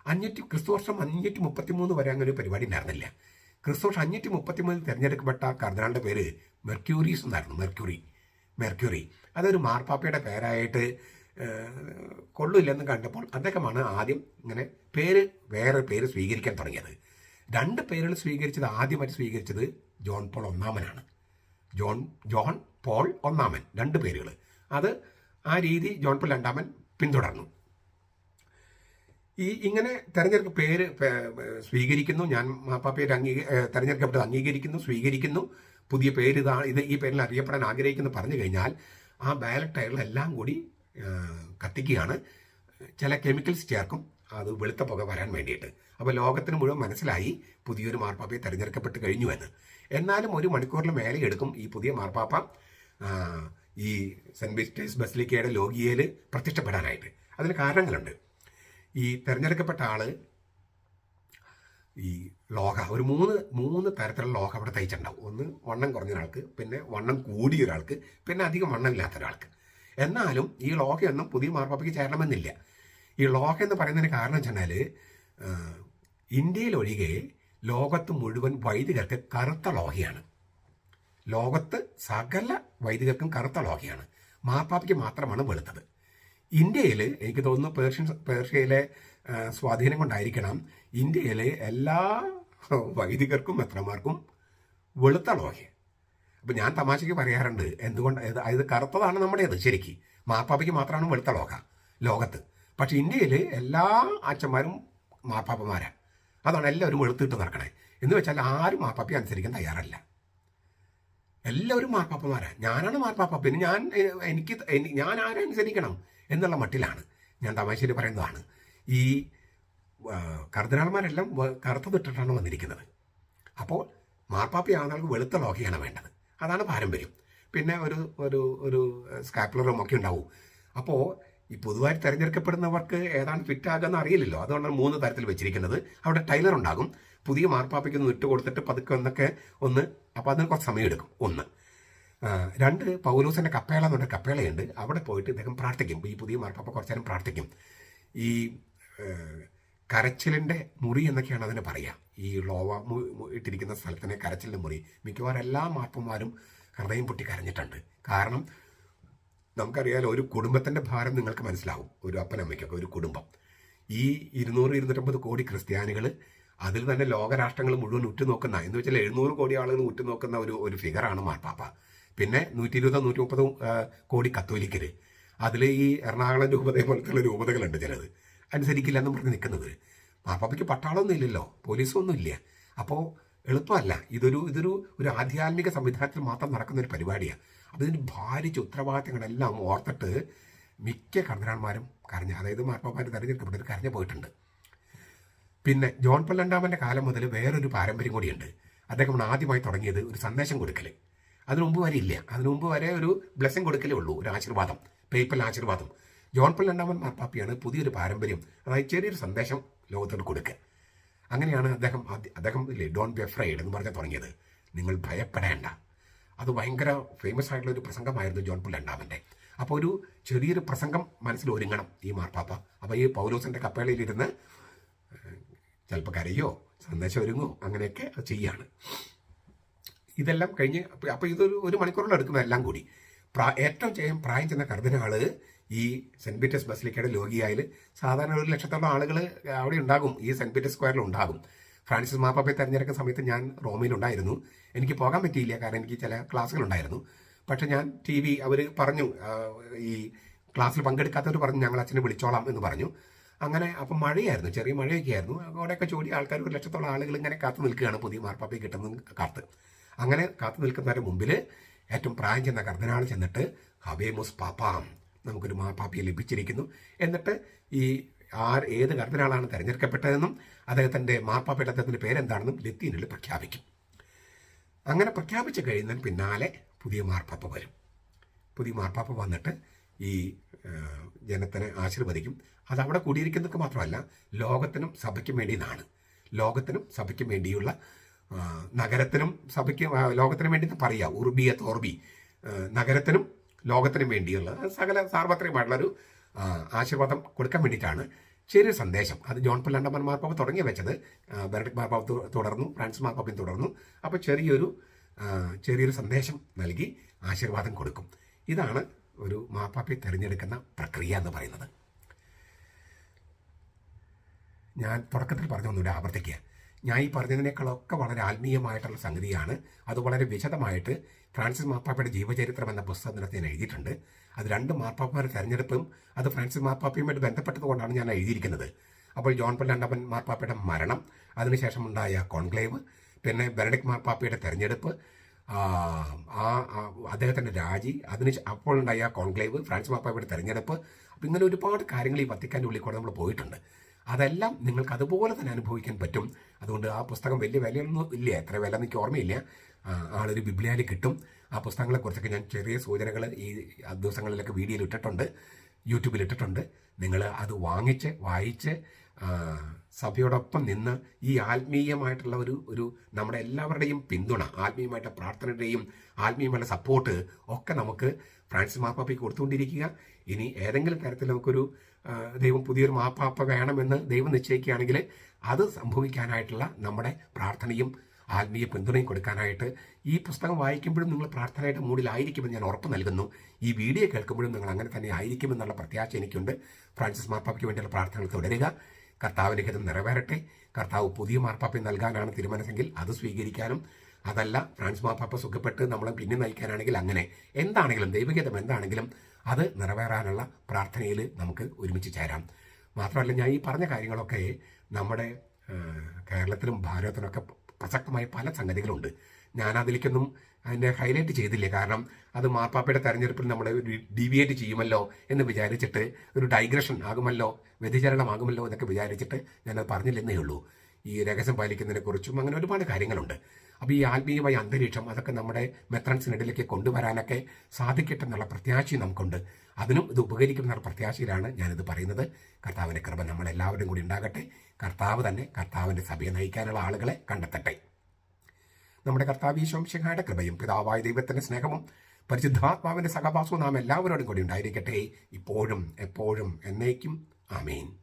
അഞ്ഞൂറ്റി ക്രിസ്തു വർഷം അഞ്ഞൂറ്റി മുപ്പത്തിമൂന്ന് വരെ അങ്ങനെ ഒരു പരിപാടി ഉണ്ടായിരുന്നില്ല. ക്രിസ്തു വർഷം അഞ്ഞൂറ്റി മുപ്പത്തിമൂന്നിൽ തിരഞ്ഞെടുക്കപ്പെട്ട കർദിനാളുടെ പേര് മെർക്യൂറീസ് എന്നായിരുന്നു മെർക്യൂറി മെർക്യൂറി. അതൊരു മാർപ്പാപ്പയുടെ പേരായിട്ട് കൊള്ളില്ലെന്ന് കണ്ടപ്പോൾ അദ്ദേഹമാണ് ആദ്യം ഇങ്ങനെ പേര് വേറെ പേര് സ്വീകരിക്കാൻ തുടങ്ങിയത്. രണ്ട് പേരുകൾ സ്വീകരിച്ചത് ആദ്യമായിട്ട് സ്വീകരിച്ചത് ജോൺ പോൾ ഒന്നാമനാണ്. ജോൺ ജോൺ പോൾ ഒന്നാമൻ രണ്ട് പേരുകൾ. അത് ആ രീതി ജോൺ പോൾ രണ്ടാമൻ പിന്തുടർന്നു. ഈ ഇങ്ങനെ തെരഞ്ഞെടുപ്പ് പേര് സ്വീകരിക്കുന്നു. ഞാൻ മാപ്പാപ്പയുടെ അംഗീക തെരഞ്ഞെടുക്കപ്പെട്ടത് അംഗീകരിക്കുന്നു സ്വീകരിക്കുന്നു. പുതിയ പേര് ഇതാണ് ഇത് ഈ പേരിൽ അറിയപ്പെടാൻ ആഗ്രഹിക്കുന്നു പറഞ്ഞു കഴിഞ്ഞാൽ ആ ബാലറ്റ് ടയറിലെല്ലാം കൂടി കത്തിക്കുകയാണ്. ചില കെമിക്കൽസ് ചേർക്കും. അത് വെളുത്ത പുക വരാൻ വേണ്ടിയിട്ട്. അപ്പോൾ ലോകത്തിന് മുഴുവൻ മനസ്സിലായി പുതിയൊരു മാർപ്പാപ്പയെ തിരഞ്ഞെടുക്കപ്പെട്ട് കഴിഞ്ഞു എന്ന്. എന്നാലും ഒരു മണിക്കൂറിൽ മേലെ എടുക്കും ഈ പുതിയ മാർപ്പാപ്പ ഈ സെന്റ് ബിസ്റ്റേഴ്സ് ബസിലിക്കയുടെ ലോകിയയിൽ പ്രത്യക്ഷപ്പെടാനായിട്ട് അതിന് കാരണങ്ങളുണ്ട്. ഈ തിരഞ്ഞെടുക്കപ്പെട്ട ആൾ ഈ ലോഹ ഒരു മൂന്ന് മൂന്ന് തരത്തിലുള്ള ലോഹ അവിടെ തയ്ച്ചിട്ടുണ്ടാവും. ഒന്ന് വണ്ണം കുറഞ്ഞ ഒരാൾക്ക് പിന്നെ വണ്ണം കൂടിയ ഒരാൾക്ക് പിന്നെ അധികം വണ്ണം ഇല്ലാത്ത ഒരാൾക്ക്. എന്നാലും ഈ ലോഹയൊന്നും പുതിയ മാർപ്പാപ്പയ്ക്ക് ചേരണമെന്നില്ല. ഈ ലോഹ എന്ന് പറയുന്നതിന് കാരണം വെച്ചാൽ ഇന്ത്യയിലൊഴികെ ലോകത്ത് മുഴുവൻ വൈദികർക്ക് കറുത്ത ലോഹയാണ്. ലോകത്ത് സകല വൈദികർക്കും കറുത്ത ലോഹയാണ്. മാർപ്പാപ്പയ്ക്ക് മാത്രമാണ് വെളുത്തത്. ഇന്ത്യയിൽ എനിക്ക് തോന്നുന്നു പേർഷ്യൻ പേർഷ്യയിലെ സ്വാധീനം കൊണ്ടായിരിക്കണം ഇന്ത്യയിലെ എല്ലാ വൈദികർക്കും മെത്രമാർക്കും വെളുത്ത ലോഹ അപ്പം ഞാൻ തമാശയ്ക്ക് പറയാറുണ്ട് എന്തുകൊണ്ട് അതായത് കറുത്തതാണ് നമ്മുടേത് ശരിക്ക്. മാപ്പാപ്പയ്ക്ക് മാത്രമാണ് വെളുത്ത ലോക ലോകത്ത്. പക്ഷെ ഇന്ത്യയിൽ എല്ലാ അച്ഛന്മാരും മാപ്പാപ്പന്മാരാണ് അതാണ് എല്ലാവരും വെളുത്തിട്ട് നടക്കണേ. എന്ന് വെച്ചാൽ ആരും മാപ്പാപ്പയെ അനുസരിക്കാൻ തയ്യാറല്ല. എല്ലാവരും മാർപ്പാപ്പമാരാണ് ഞാനാണ് മാർപ്പാപ്പ പിന്നെ ഞാൻ എനിക്ക് ഞാൻ ആരെ അനുസരിക്കണം എന്നുള്ള മട്ടിലാണ് ഞാൻ തമാശയിൽ പറയുന്നതാണ്. ഈ കർദിനാൾമാരെല്ലാം കറുത്തതിട്ടിട്ടാണ് വന്നിരിക്കുന്നത്. അപ്പോൾ മാർപ്പാപ്പയാണെങ്കിൽ വെളുത്ത ലോഹയാണ് വേണ്ടത്. അതാണ് പാരമ്പര്യം. പിന്നെ ഒരു ഒരു ഒരു സ്കാപ്പുലറും ഒക്കെ ഉണ്ടാവും. അപ്പോൾ ഈ പൊതുവായി തിരഞ്ഞെടുക്കപ്പെടുന്നവർക്ക് ഏതാണ് ഫിറ്റ് ആകുമെന്ന് അറിയില്ലല്ലോ. അതുകൊണ്ടാണ് മൂന്ന് തരത്തിൽ വെച്ചിരിക്കുന്നത്. അവിടെ ടൈലർ ഉണ്ടാകും. പുതിയ മാർപ്പാപ്പയ്ക്ക് ഇട്ട് കൊടുത്തിട്ട് പതുക്കെ ഒന്നൊക്കെ ഒന്ന് അപ്പോൾ അതിന് കുറച്ച് സമയം എടുക്കും. ഒന്ന്. രണ്ട് പൗലൂസിന്റെ കപ്പേള എന്ന് പറഞ്ഞ കപ്പേളയുണ്ട്. അവിടെ പോയിട്ട് ഇദ്ദേഹം പ്രാർത്ഥിക്കും. ഈ പുതിയ മാർപ്പാപ്പ കുറച്ച് നേരം പ്രാർത്ഥിക്കും. ഈ കരച്ചിലിന്റെ മുറി എന്നൊക്കെയാണ് അതിന് പറയുക ഈ ലോവ ഇട്ടിരിക്കുന്ന സ്ഥലത്തിനെ കരച്ചിലിന്റെ മുറി. മിക്കവാറും എല്ലാ മാപ്പന്മാരും ഹൃദയം പൊട്ടി കരഞ്ഞിട്ടുണ്ട്. കാരണം നമുക്കറിയാലോ ഒരു കുടുംബത്തിന്റെ ഭാരം നിങ്ങൾക്ക് മനസ്സിലാവും. ഒരു അപ്പനമ്മയ്ക്കൊക്കെ ഒരു കുടുംബം. ഈ ഇരുന്നൂറ് ഇരുന്നൂറ്റമ്പത് കോടി ക്രിസ്ത്യാനികൾ അതിൽ തന്നെ ലോകരാഷ്ട്രങ്ങൾ മുഴുവൻ ഉറ്റുനോക്കുന്ന എന്ന് വെച്ചാൽ എഴുന്നൂറ് കോടി ആളുകൾ ഉറ്റുനോക്കുന്ന ഒരു ഒരു ഫിഗറാണ് മാർപ്പാപ്പ. പിന്നെ നൂറ്റി ഇരുപതോ നൂറ്റി മുപ്പതോ കോടി കത്തോലിക്കര്. അതിൽ ഈ എറണാകുളം രൂപതയെ പോലത്തുള്ള രൂപതകളുണ്ട് ചിലത്. അനുസരിക്കില്ല എന്ന് പറഞ്ഞ് നിൽക്കുന്നത്. മാപ്പാപ്പയ്ക്ക് പട്ടാളമൊന്നും ഇല്ലല്ലോ പോലീസും ഒന്നും ഇല്ല. അപ്പോൾ എളുപ്പമല്ല. ഇതൊരു ഇതൊരു ഒരു ആധ്യാത്മിക സംവിധാനത്തിൽ മാത്രം നടക്കുന്ന ഒരു പരിപാടിയാണ് അപ്പോൾ ഇതിന് ഭാരിച്ച ഉത്തരവാദിത്തങ്ങളെല്ലാം ഓർത്തിട്ട് മിക്ക കർദിനാൾമാരും കരഞ്ഞ അതായത് മാർപ്പാപ്പാർ തെരഞ്ഞെടുക്കപ്പെട്ടവർ കരഞ്ഞു പോയിട്ടുണ്ട്. പിന്നെ ജോൺ പല്ലണ്ടാമന്റെ കാലം മുതൽ വേറൊരു പാരമ്പര്യം കൂടിയുണ്ട്. അദ്ദേഹം ആദ്യമായി തുടങ്ങിയത് ഒരു സന്ദേശം കൊടുക്കൽ അതിനു മുമ്പ് വരെ ഇല്ല. അതിനു മുമ്പ് വരെ ഒരു ബ്ലെസ്സിങ് കൊടുക്കലേ ഉള്ളൂ ഒരു ആശീർവാദം പേപ്പൽ ആശീർവാദം. ജോൺ പോൾ രണ്ടാമൻ മാർപ്പാപ്പിയാണ് പുതിയൊരു പാരമ്പര്യം അതായത് ചെറിയൊരു സന്ദേശം ലോകത്തോട് കൊടുക്കുക. അങ്ങനെയാണ് അദ്ദേഹം അദ്ദേഹം ഇല്ലേ ഡോൺ ബി എഫ്രൈഡ് എന്ന് പറഞ്ഞാൽ തുടങ്ങിയത്. നിങ്ങൾ ഭയപ്പെടേണ്ട. അത് ഭയങ്കര ഫേമസ് ആയിട്ടുള്ള ഒരു പ്രസംഗമായിരുന്നു ജോൺ പോൾ രണ്ടാമന്റെ. അപ്പോൾ ഒരു ചെറിയൊരു പ്രസംഗം മനസ്സിൽ ഒരുങ്ങണം ഈ മാർപ്പാപ്പ. അപ്പോൾ ഈ പൗലോസിന്റെ കപ്പേളയിലിരുന്ന് ചിലപ്പോൾ കരയോ സന്ദേശം ഒരുങ്ങോ അങ്ങനെയൊക്കെ ചെയ്യാണ് ഇതെല്ലാം കഴിഞ്ഞ് അപ്പൊ- അപ്പോൾ ഇതൊരു ഒരു മണിക്കൂറോളം എടുക്കുന്ന എല്ലാം കൂടി. പ്രാ ഏറ്റവും ചെയ്യാൻ പ്രായം ചെന്ന കർദിനാൾ ഈ സെന്റ് പീറ്റേഴ്സ് ബസിലിക്കയുടെ ലോകിയായിൽ സാധാരണ ഒരു ലക്ഷത്തോളം ആളുകൾ അവിടെ ഉണ്ടാകും. ഈ സെന്റ് പീറ്റേഴ്സ് സ്ക്വയറിൽ ഉണ്ടാകും. ഫ്രാൻസിസ് മാപ്പാപ്പയെ തെരഞ്ഞെടുക്കുന്ന സമയത്ത് ഞാൻ റോമിലുണ്ടായിരുന്നു എനിക്ക് പോകാൻ പറ്റിയില്ല കാരണം എനിക്ക് ചില ക്ലാസ്സുകൾ ഉണ്ടായിരുന്നു. പക്ഷെ ഞാൻ ടി വി അവർ പറഞ്ഞു ഈ ക്ലാസ്സിൽ പങ്കെടുക്കാത്തവർ പറഞ്ഞു ഞങ്ങൾ അച്ഛനെ വിളിച്ചോളാം എന്ന് പറഞ്ഞു. അങ്ങനെ അപ്പം മഴയായിരുന്നു ചെറിയ മഴയൊക്കെ ആയിരുന്നു അവിടെയൊക്കെ ചോടി ആൾക്കാർ ഒരു ലക്ഷത്തോളം ആളുകൾ ഇങ്ങനെ കാത്തു നിൽക്കുകയാണ് പുതിയ മാർപ്പാപ്പയെ കിട്ടുന്ന കാത്ത്. അങ്ങനെ കാത്തു നിൽക്കുന്നവരുടെ മുമ്പിൽ ഏറ്റവും പ്രായം ചെന്ന കർദ്ദനാൾ ചെന്നിട്ട് ഹബേമുസ് പാപ്പാം നമുക്കൊരു മാപ്പാപ്പി ലഭിച്ചിരിക്കുന്നു. എന്നിട്ട് ഈ ആർ ഏത് കർദിനാളാണ് തിരഞ്ഞെടുക്കപ്പെട്ടതെന്നും അദ്ദേഹത്തിന്റെ മാർപ്പാപ്പയുടെ അദ്ദേഹത്തിന്റെ പേരെന്താണെന്നും ലത്തീനിൽ പ്രഖ്യാപിക്കും. അങ്ങനെ പ്രഖ്യാപിച്ചു കഴിയുന്നതിന് പിന്നാലെ പുതിയ മാർപ്പാപ്പ വരും. പുതിയ മാർപ്പാപ്പ വന്നിട്ട് ഈ ജനത്തിനെ ആശീർവദിക്കും. അത് അവിടെ കൂടിയിരിക്കുന്നതൊക്കെ മാത്രമല്ല ലോകത്തിനും സഭയ്ക്കും വേണ്ടിയതാണ് ലോകത്തിനും സഭയ്ക്കും വേണ്ടിയുള്ള നഗരത്തിനും സഭയ്ക്കും ലോകത്തിനും വേണ്ടി പറയാം. ഉർബിയ തോർബി നഗരത്തിനും ലോകത്തിനും വേണ്ടിയുള്ള സകല സാർവത്രികമായിട്ടുള്ളൊരു ആശീർവാദം കൊടുക്കാൻ വേണ്ടിയിട്ടാണ് ചെറിയൊരു സന്ദേശം. അത് ജോൺ പിള്ളണ്ടമ്മൻ മാർപ്പാപ്പ തുടങ്ങി വെച്ചത്. ബെനഡിക് മാർപ്പാവ് തുടർന്നു ഫ്രാൻസ് മാർപ്പാപ്പയും തുടർന്നു. അപ്പോൾ ചെറിയൊരു ചെറിയൊരു സന്ദേശം നൽകി ആശീർവാദം കൊടുക്കും. ഇതാണ് ഒരു മാപ്പാപ്പയെ തിരഞ്ഞെടുക്കുന്ന പ്രക്രിയ എന്ന് പറയുന്നത്. ഞാൻ തുടക്കത്തിൽ പറഞ്ഞൊന്നുകൂടെ ആവർത്തിക്കുക. ഞാൻ ഈ പറഞ്ഞതിനേക്കാളൊക്കെ വളരെ ആത്മീയമായിട്ടുള്ള സംഗതിയാണ്. അത് വളരെ വിശദമായിട്ട് ഫ്രാൻസിസ് മാർപ്പാപ്പയുടെ ജീവചരിത്രം എന്ന പുസ്തകത്തിനകത്ത് ഞാൻ എഴുതിയിട്ടുണ്ട്. അത് രണ്ട് മാർപ്പാപ്പയുടെ തെരഞ്ഞെടുപ്പും അത് ഫ്രാൻസിസ് മാർപ്പാപ്പയുമായിട്ട് ബന്ധപ്പെട്ടതുകൊണ്ടാണ് ഞാൻ എഴുതിയിരിക്കുന്നത്. അപ്പോൾ ജോൺ പോൾ രണ്ടാമൻ മാർപ്പാപ്പയുടെ മരണം അതിനുശേഷം ഉണ്ടായ കോൺക്ലേവ് പിന്നെ ബെനഡിക് മാർപ്പാപ്പയുടെ തെരഞ്ഞെടുപ്പ് ആ, അദ്ദേഹത്തിന്റെ രാജി അതിന് അപ്പോൾ ഉണ്ടായ കോൺക്ലേവ് ഫ്രാൻസ് മാപ്പാപ്പയുടെ തെരഞ്ഞെടുപ്പ്. അപ്പം ഇങ്ങനെ ഒരുപാട് കാര്യങ്ങൾ ഈ വത്തിക്കാന്റെ ഉള്ളിൽ കൂടെ നമ്മൾ പോയിട്ടുണ്ട്. അതെല്ലാം നിങ്ങൾക്ക് അതുപോലെ തന്നെ അനുഭവിക്കാൻ പറ്റും. അതുകൊണ്ട് ആ പുസ്തകം വലിയ വിലയൊന്നും ഇല്ല. എത്ര വില എനിക്ക് ഓർമ്മയില്ല. ആളൊരു ബിബ്ലിയാലി കിട്ടും. ആ പുസ്തകങ്ങളെക്കുറിച്ചൊക്കെ ഞാൻ ചെറിയ സൂചനകൾ ഈ ദിവസങ്ങളിലൊക്കെ വീഡിയോയിൽ ഇട്ടിട്ടുണ്ട്. യൂട്യൂബിൽ ഇട്ടിട്ടുണ്ട്. നിങ്ങൾ അത് വാങ്ങിച്ച് വായിച്ച് സഭയോടൊപ്പം നിന്ന് ഈ ആത്മീയമായിട്ടുള്ള ഒരു ഒരു നമ്മുടെ എല്ലാവരുടെയും പിന്തുണ ആത്മീയമായിട്ടുള്ള പ്രാർത്ഥനയുടെയും ആത്മീയമായിട്ടുള്ള സപ്പോർട്ട് ഒക്കെ നമുക്ക് ഫ്രാൻസിസ് മാർപ്പാപ്പയ്ക്ക് കൊടുത്തുകൊണ്ടിരിക്കുക. ഇനി ഏതെങ്കിലും തരത്തിൽ നമുക്കൊരു ദൈവം പുതിയൊരു മാപ്പാപ്പ വേണമെന്ന് ദൈവം നിശ്ചയിക്കുകയാണെങ്കിൽ അത് സംഭവിക്കാനായിട്ടുള്ള നമ്മുടെ പ്രാർത്ഥനയും ആത്മീയ പിന്തുണയും കൊടുക്കാനായിട്ട് ഈ പുസ്തകം വായിക്കുമ്പോഴും നിങ്ങൾ പ്രാർത്ഥനയുടെ മൂഡിലായിരിക്കുമെന്ന് ഞാൻ ഉറപ്പ് നൽകുന്നു. ഈ വീഡിയോ കേൾക്കുമ്പോഴും നിങ്ങൾ അങ്ങനെ തന്നെ ആയിരിക്കുമെന്നുള്ള പ്രത്യാശ എനിക്കുണ്ട്. ഫ്രാൻസിസ് മാർപ്പാപ്പയ്ക്ക് വേണ്ടിയുള്ള പ്രാർത്ഥനകൾ തുടരുക. കർത്താവിന്റെ ഹിതം നിറവേറട്ടെ. കർത്താവ് പുതിയ മാർപ്പാപ്പയെ നൽകാനാണ് തീരുമാനമെങ്കിൽ അത് സ്വീകരിക്കാനും അതല്ല ഫ്രാൻസ് മാപ്പാപ്പ സുഖപ്പെട്ട് നമ്മളെ പിന്നെ നയിക്കാനാണെങ്കിൽ അങ്ങനെ. എന്താണെങ്കിലും ദൈവഗീതം എന്താണെങ്കിലും അത് നിറവേറാനുള്ള പ്രാർത്ഥനയിൽ നമുക്ക് ഒരുമിച്ച് ചേരാം. മാത്രമല്ല ഞാൻ ഈ പറഞ്ഞ കാര്യങ്ങളൊക്കെ നമ്മുടെ കേരളത്തിലും ഭാരതത്തിലൊക്കെ പ്രസക്തമായ പല സംഗതികളുണ്ട്. ഞാൻ അതിലേക്കൊന്നും അതിന്റെ ഹൈലൈറ്റ് ചെയ്തില്ല. കാരണം അത് മാർപ്പാപ്പയുടെ തെരഞ്ഞെടുപ്പിൽ നമ്മളെ ഡീവിയേറ്റ് ചെയ്യുമല്ലോ എന്ന് വിചാരിച്ചിട്ട് ഒരു ഡൈഗ്രഷൻ ആകുമല്ലോ വ്യതിചലനമാകുമല്ലോ എന്നൊക്കെ വിചാരിച്ചിട്ട് ഞാനത് പറഞ്ഞില്ലെന്നേ ഉള്ളൂ. ഈ രഹസ്യം പാലിക്കുന്നതിനെ കുറിച്ചും അങ്ങനെ ഒരുപാട് കാര്യങ്ങളുണ്ട്. അപ്പോൾ ഈ ആത്മീയമായ അന്തരീക്ഷം അതൊക്കെ നമ്മുടെ മെത്രൻസിനിടയിലേക്ക് കൊണ്ടുവരാനൊക്കെ സാധിക്കട്ടെ എന്നുള്ള പ്രത്യാശയും നമുക്കുണ്ട്. അതിനും ഇത് ഉപകരിക്കും എന്നുള്ള പ്രത്യാശയിലാണ് ഞാനിത് പറയുന്നത്. കർത്താവിന്റെ കൃപ നമ്മളെല്ലാവരും കൂടി ഉണ്ടാകട്ടെ. കർത്താവ് തന്നെ കർത്താവിന്റെ സഭയെ നയിക്കാനുള്ള ആളുകളെ കണ്ടെത്തട്ടെ. നമ്മുടെ കർത്താവ് ഈശോംശിഹായുടെ കൃപയും പിതാവായ ദൈവത്തിന്റെ സ്നേഹവും പരിശുദ്ധാത്മാവിന്റെ സഹവാസവും നാം എല്ലാവരോടും കൂടി ഉണ്ടായിരിക്കട്ടെ. ഇപ്പോഴും എപ്പോഴും എന്നേക്കും. ആമേൻ.